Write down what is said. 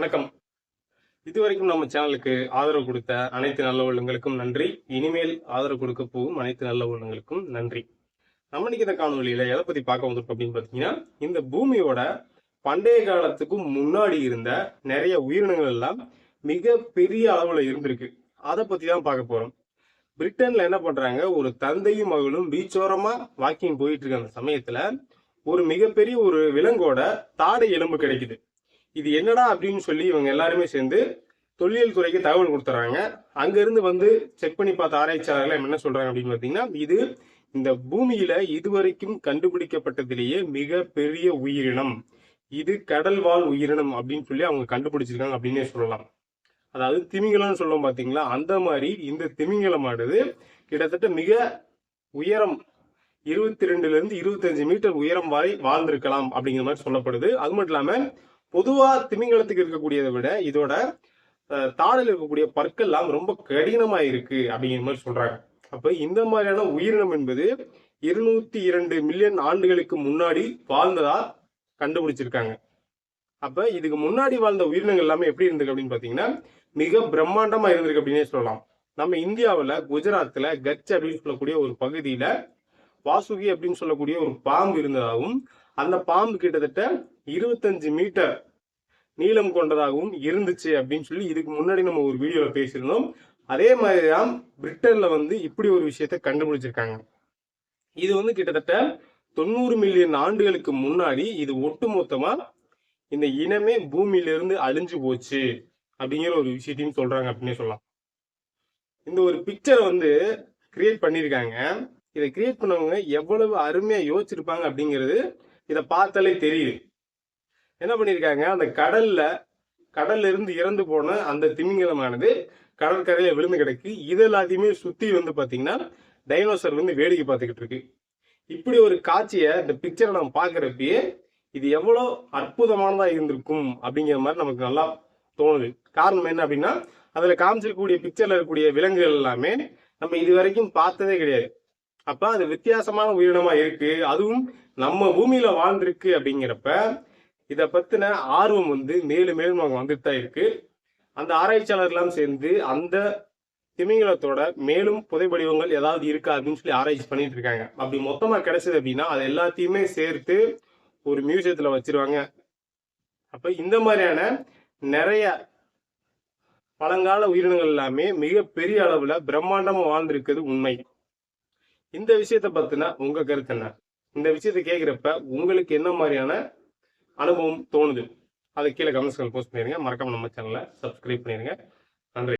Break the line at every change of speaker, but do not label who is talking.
வணக்கம். இதுவரைக்கும் நம்ம சேனலுக்கு ஆதரவு கொடுத்த அனைத்து நல்ல உள்ளங்களுக்கும் நன்றி. இனிமேல் ஆதரவு கொடுக்க போகும் அனைத்து நல்ல உள்ளங்களுக்கும் நன்றி. நம்ம இன்னைக்கு இந்த காணொலியில எதை பத்தி பார்க்க வந்திருக்கோம் அப்படின்னு பாத்தீங்கன்னா இந்த பூமியோட பண்டைய காலத்துக்கும் முன்னாடி இருந்த நிறைய உயிரினங்கள் எல்லாம் மிக பெரிய அளவுல இருந்திருக்கு. அதை பத்தி தான் பார்க்க போறோம். பிரிட்டன்ல என்ன பண்றாங்க? ஒரு தந்தையும் மகளும் பீச்சோரமா வாக்கிங் போயிட்டு இருக்க அந்த சமயத்துல ஒரு மிகப்பெரிய ஒரு விலங்கோட தாடை எலும்பு கிடைக்குது. இது என்னடா அப்படின்னு சொல்லி இவங்க எல்லாருமே சேர்ந்து தொல்லியல் துறைக்கு தகவல் கொடுத்துறாங்க. அங்கேருந்து வந்து செக் பண்ணி பார்த்த ஆராய்ச்சியாளர்கள் என்ன சொல்கிறாங்க அப்படின்னு பார்த்தீங்கன்னா இது இந்த பூமியில இதுவரைக்கும் கண்டுபிடிக்கப்பட்டதிலேயே மிக பெரிய உயிரினம். இது கடல் வாழ் உயிரினம் அப்படின்னு சொல்லி அவங்க கண்டுபிடிச்சிருக்காங்க அப்படின்னே சொல்லலாம். அதாவது திமிங்கலம்னு சொல்லுவோம் பார்த்தீங்களா? அந்த மாதிரி இந்த திமிங்கலமானது கிட்டத்தட்ட மிக உயரம் இருபத்தி ரெண்டுலேருந்து இருபத்தஞ்சு மீட்டர் உயரம் வரை வாழ்ந்திருக்கலாம் அப்படிங்கிற மாதிரி சொல்லப்படுது. அது மட்டும் இல்லாமல் பொதுவா திமிங்கலத்துக்கு இருக்கக்கூடியதை விட இதோட அஹ், தாடையில் இருக்கக்கூடிய பற்கள்லாம் ரொம்ப கடினமா இருக்கு அப்படிங்கிற மாதிரி சொல்றாங்க. அப்ப இந்த மாதிரியான உயிரினம் என்பது இருநூத்தி இரண்டு மில்லியன் ஆண்டுகளுக்கு முன்னாடி வாழ்ந்ததா கண்டுபிடிச்சிருக்காங்க. அப்ப இதுக்கு முன்னாடி வாழ்ந்த உயிரினங்கள் எல்லாமே எப்படி இருந்திருக்கு அப்படின்னு பாத்தீங்கன்னா மிக பிரம்மாண்டமா இருந்திருக்கு அப்படின்னே சொல்லலாம். நம்ம இந்தியாவில் குஜராத்தில் கட்ச் அப்படின்னு சொல்லக்கூடிய ஒரு பகுதியில் வாசுகி அப்படின்னு சொல்லக்கூடிய ஒரு பாம்பு இருந்ததாகவும் அந்த பாம்பு கிட்டத்தட்ட இருபத்தஞ்சு மீட்டர் நீளம் கொண்டதாகவும் இருந்துச்சு அப்படின்னு சொல்லி இதுக்கு முன்னாடி நம்ம ஒரு வீடியோல பேசியிருந்தோம். அதே மாதிரிதான் பிரிட்டன்ல வந்து இப்படி ஒரு விஷயத்த கண்டுபிடிச்சிருக்காங்க. இது வந்து கிட்டத்தட்ட தொண்ணூறு மில்லியன் ஆண்டுகளுக்கு முன்னாடி இது ஒட்டுமொத்தமா இந்த இனமே பூமியிலிருந்து அழிஞ்சு போச்சு அப்படிங்கிற ஒரு விஷயத்தையும் சொல்றாங்க அப்படின்னு சொல்லலாம். இந்த ஒரு பிக்சரை வந்து கிரியேட் பண்ணியிருக்காங்க. இதை கிரியேட் பண்ணவங்க எவ்வளவு அருமையா யோசிச்சிருப்பாங்க அப்படிங்கிறது இதை பார்த்தாலே தெரியுது. என்ன பண்ணியிருக்காங்க அந்த கடல்ல கடல்ல இருந்து இறந்து போன அந்த திமிங்கலமானது கடற்கரையில விழுந்து கிடக்கு. இது எல்லாத்தையுமே சுத்தி வந்து பாத்தீங்கன்னா டைனோசர் வந்து வேடிக்கை பார்த்துக்கிட்டு இருக்கு. இப்படி ஒரு காட்சியை இந்த பிக்சரை நம்ம பார்க்குறப்பயே இது எவ்வளோ அற்புதமானதா இருந்திருக்கும் அப்படிங்கிற மாதிரி நமக்கு நல்லா தோணுது. காரணம் என்ன அப்படின்னா அதுல காமிச்சிருக்கக்கூடிய பிக்சர்ல இருக்கக்கூடிய விலங்குகள் எல்லாமே நம்ம இது வரைக்கும் பார்த்ததே கிடையாது. அப்ப அது வித்தியாசமான உயிரினமா இருக்கு. அதுவும் நம்ம பூமியில வாழ்ந்திருக்கு அப்படிங்கிறப்ப இதை பத்தின ஆர்வம் வந்து மேலும் மேலும் அவங்க வந்துட்டு தான் இருக்கு. அந்த ஆராய்ச்சியாளர்லாம் சேர்ந்து அந்த திமிங்கலத்தோட மேலும் புதைபடிவங்கள் ஏதாவது இருக்கா அப்படின்னு சொல்லி ஆராய்ச்சி பண்ணிட்டு இருக்காங்க. அப்படி மொத்தமா கிடைச்சது அப்படின்னா அது எல்லாத்தையுமே சேர்த்து ஒரு மியூசியத்துல வச்சிருவாங்க. அப்ப இந்த மாதிரியான நிறைய பழங்கால உயிரினங்கள் எல்லாமே மிக பெரிய அளவுல பிரம்மாண்டமா வாழ்ந்திருக்கிறது உண்மை. இந்த விஷயத்த பத்தின உங்க கருத்து என்ன? இந்த விஷயத்த கேக்குறப்ப உங்களுக்கு என்ன மாதிரியான அனுபவம் தோணுது. அதை கீழே கமெண்ட்ஸ்கள் போஸ்ட் பண்ணிருங்க. மறக்காம நம்ம சேனலை சப்ஸ்கிரைப் பண்ணிருங்க.